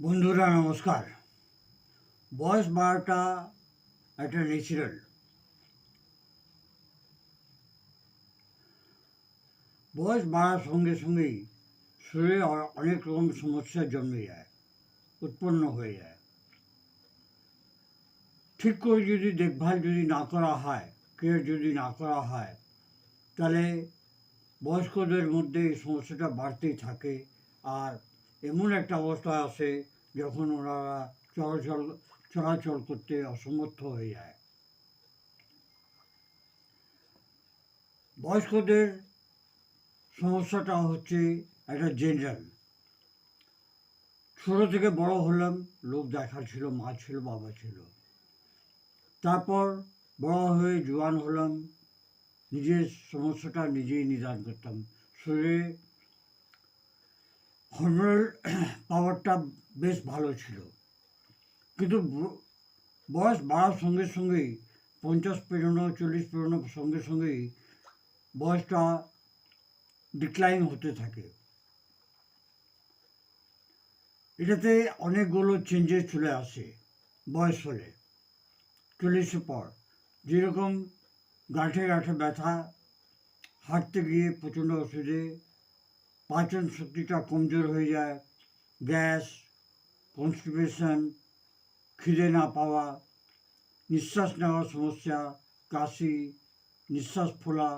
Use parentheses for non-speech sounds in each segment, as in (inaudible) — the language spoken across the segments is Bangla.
বন্ধুরা, নমস্কার। বয়স বাড়াটা একটা ন্যাচারাল বয়স বাড়ার সঙ্গে সঙ্গেই শরীরে অনেক রকম সমস্যা জন্মে যায়, উৎপন্ন হয়ে যায়। ঠিক করে যদি দেখভাল যদি না করা হয় কেয়ার যদি না করা হয়, তাহলে বয়স্কদের মধ্যে এই সমস্যাটা বাড়তেই থাকে। আর এমন একটা অবস্থা আসে যখন ওনারা চলাচল চলাচল করতে অসমর্থ হয়ে যায়। বয়স্কদের সমস্যাটা হচ্ছে একটা জেনারেল। ছোটো থেকে বড় হলাম, লোক দেখা ছিল, মা ছিল, বাবা ছিল। তারপর বড় হয়ে জোয়ান হলাম, নিজের সমস্যাটা নিজেই নিদান করতাম। শরীরে হরমোনাল (clears throat) পাওয়ারটা বেশ ভালো ছিল। কিন্তু বয়স বাড়ার সঙ্গে সঙ্গেই, পঞ্চাশ পেরোনো, চল্লিশ পেরোনোর সঙ্গে সঙ্গেই বয়সটা ডিক্লাইন হতে থাকে। এটাতে অনেকগুলো চেঞ্জেস চলে আসে বয়স হলে। চল্লিশের পর যেরকম গাঁঠে গাঁঠে ব্যথা, হাঁটতে গিয়ে প্রচণ্ড ওষুধে পাচন শক্তিটা কমজোর হয়ে যায় গ্যাস কনস্টিপেশন খিদে না পাওয়া নিঃশ্বাস নেওয়ার সমস্যা কাশি নিঃশ্বাস ফোলা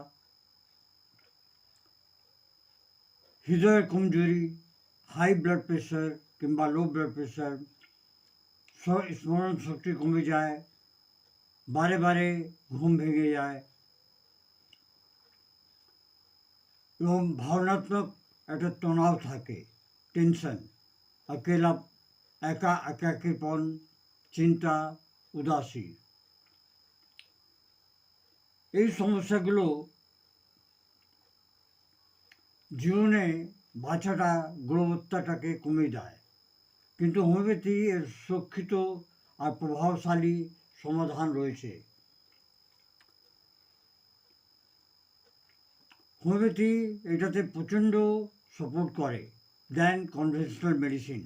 হৃদয়ের কমজোরি হাই ব্লাড প্রেশার কিংবা লো ব্লাড প্রেশার স্মরণ শক্তি কমে যায় বারে বারে ঘুম ভেঙে যায় এবং ভাবনাত্মক একটা তনাও থাকে, টেনশন। একেলা একা, একাকিপন, চিন্তা, উদাসী। এই সমস্যাগুলো জীবনে বাছাটা গুণবত্তাটাকে কমে যায় কিন্তু হোমিওপ্যাথি এর সুরক্ষিত আর প্রভাবশালী সমাধান রয়েছে। হোমিওপ্যাথি এটাতে প্রচণ্ড সাপোর্ট করে দেন কনভেনশনাল মেডিসিন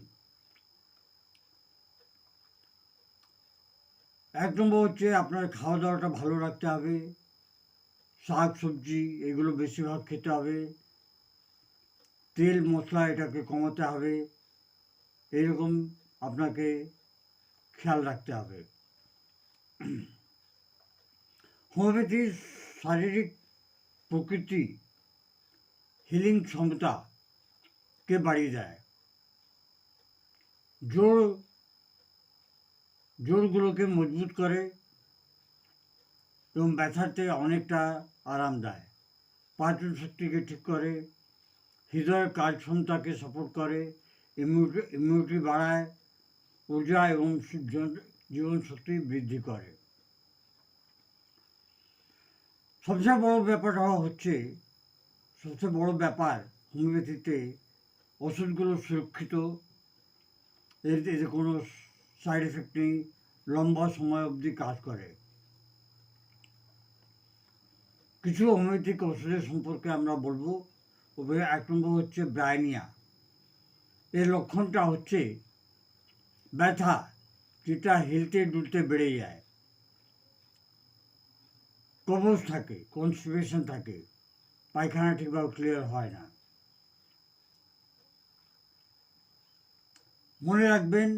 এক নম্বর হচ্ছে আপনার খাওয়া দাওয়াটা ভালো রাখতে হবে, শাক সবজি এগুলো বেশিরভাগ খেতে হবে, তেল মশলা এটাকে কমাতে হবে, এরকম আপনাকে খেয়াল রাখতে হবে। হোমিওপ্যাথির শারীরিক প্রকৃতি হিলিং ক্ষমতাকে বাড়িয়ে দেয় জোর জোরগুলোকে মজবুত করে এবং ব্যথাতে অনেকটা আরাম দেয় পাচন শক্তিকে ঠিক করে হৃদয়ের কাজ ক্ষমতাকে সাপোর্ট করে ইমিউনিটি ইমিউনিটি বাড়ায় ঊর্জা এবং সু- জীবন শক্তি বৃদ্ধি করে সবচেয়ে বড় ব্যাপারটা হচ্ছে সবচেয়ে বড় ব্যাপার হোমিওপ্যাথিতে ওষুধগুলো সুরক্ষিত। এর এতে কোনো সাইড এফেক্ট নেই, লম্বা সময় অবধি কাজ করে। কিছু হোমিওপ্যাথিক ওষুধের সম্পর্কে আমরা বলব। এক নম্বর হচ্ছে ব্রাইনিয়া। এর লক্ষণটা হচ্ছে ব্যথা, যেটা হিলতে ডুলতে বেড়ে যায়। কবজ থাকে কনস্টিপেশন থাকে। পায়খানা ঠিকভাবে ক্লিয়ার হয় না। মনে রাখবেন,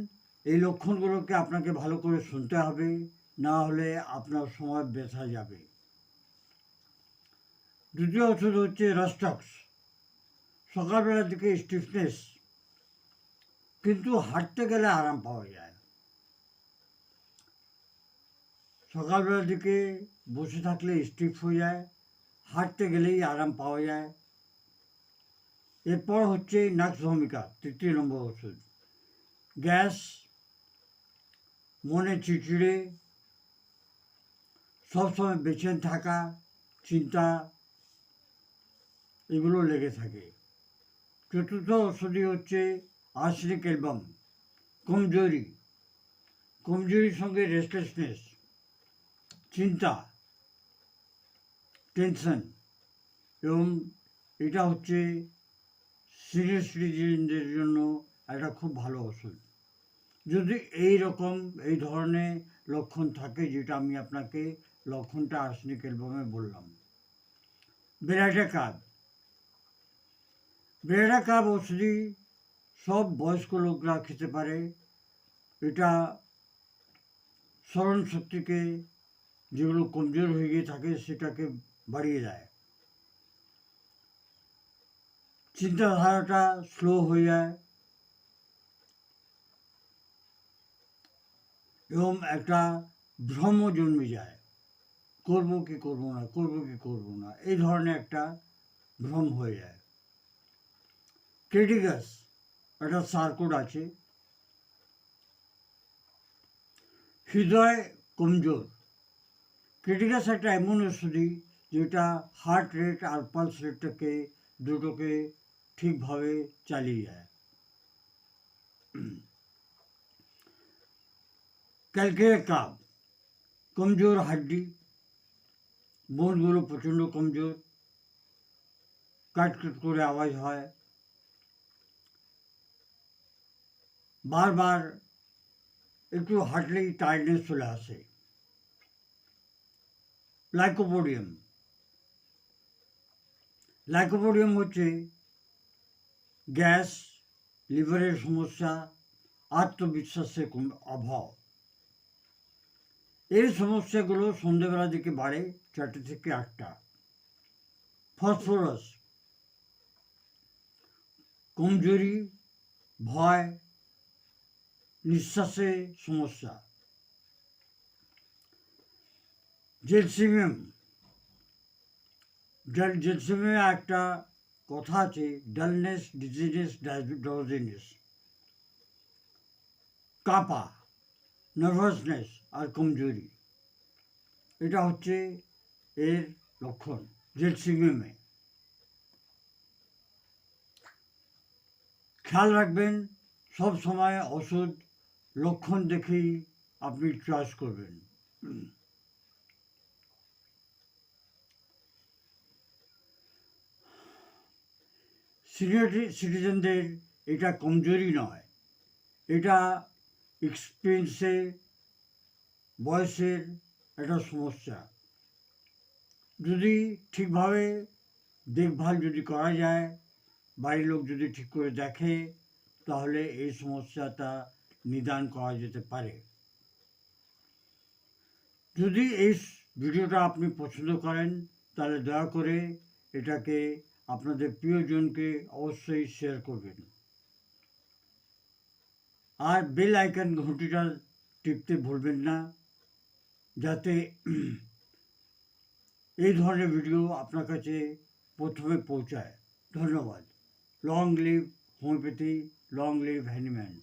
এই লক্ষণগুলোকে আপনাকে ভালো করে শুনতে হবে, না হলে আপনার সময় বেথা যাবে। দ্বিতীয় ওষুধ হচ্ছে রাস্টক্স সকালবেলার দিকে স্টিফনেস কিন্তু হাঁটতে গেলে আরাম পাওয়া যায়। সকালবেলার দিকে বসে থাকলে স্টিফ হয়ে যায় হাঁটতে গেলেই আরাম পাওয়া যায়। এরপর হচ্ছে নাক্স ভূমিকা, তৃতীয় নম্বর ওষুধ গ্যাস, মনে চিড়চিড়ে, সবসময় বেচেন থাকা, চিন্তা, এগুলো লেগে থাকে। চতুর্থ ওষুধই হচ্ছে আর্সেনিক অ্যালবাম, কমজোরি। কমজোরির সঙ্গে রেস্টলেসনেস চিন্তা। টেনশন। এবং এটা হচ্ছে সিনিয়র সিটিজেনদের জন্য একটা খুব ভালো ওষুধ যদি এই রকম, এই ধরনের লক্ষণ থাকে যেটা আমি আপনাকে লক্ষণটা আর্সেনিক অ্যালবামে বললাম। বেড়াটা কাপ বেড়াটা কাপ ওষুধি সব বয়স্ক লোকরা খেতে পারে। এটা স্মরণ শক্তিকে যেগুলো কমজোর হয়ে গিয়ে থাকে সেটাকে বাড়িয়ে দেয়। চিন্তাধারাটা স্লো হয়ে যায়। এবং একটা ভ্রম জন্মে যায়। করব কি করব না, করব কি করব না, এই ধরনের একটা ভ্রম হয়ে যায়। ক্রিটিকাস একটা সার্কুট আছে। হৃদয় কমজোর। ক্রিটিকাস একটা এমন ওষুধি যেটা হার্ট রেট আর পালস রেটটাকে দুটোকে ঠিকভাবে চালিয়ে যায়। ক্যালকের কাপ কমজোর হাড্ডি বোনগুলো প্রচণ্ড কমজোর কাট কাট করে আওয়াজ হয়। বারবার একটু হাঁটলেই টায়ার্ডনেস চলে আসে। লাইকোপোডিয়াম লাইকোপোডিয়াম হচ্ছে গ্যাস, লিভারের সমস্যা, আত্মবিশ্বাসের কম- অভাব। এই সমস্যাগুলো সন্ধ্যেবেলার দিকে বাড়ে চারটে থেকে আটটা। ফসফরাস, কমজোরি, ভয়, নিঃশ্বাসে সমস্যা। জেলসিমিয়াম জেলসিমিয়ামে একটা কথা আছে ডালনেস ডিজিনেস ড্রজিনেস কাঁপা নার্ভাসনেস আর কমজোরি। এটা হচ্ছে এর লক্ষণ জেলসিমিয়ামে খেয়াল রাখবেন, সব সময় ওষুধ লক্ষণ দেখেই আপনি চয়েস করবেন। সিনিয়র সিটিজেনদের এটা কমজোরি নয়। এটা এক্সপিরিয়েন্সে, বয়সের একটা সমস্যা। যদি ঠিকভাবে দেখভাল যদি করা যায়, বাড়ির লোক যদি ঠিক করে দেখে, তাহলে এই সমস্যাটা নিদান করা যেতে পারে। যদি এই ভিডিওটা আপনি পছন্দ করেন, তাহলে দয়া করে এটাকে আপনাদের প্রিয়জনকে অবশ্যই শেয়ার করবেন। আর বেল আইকন ঘটিটা টিপতে ভুলবেন না, যাতে (clears throat) এই ধরনের ভিডিও আপনার কাছে প্রথমে পৌঁছায়। ধন্যবাদ। Long live homeopathy long live Hahnemann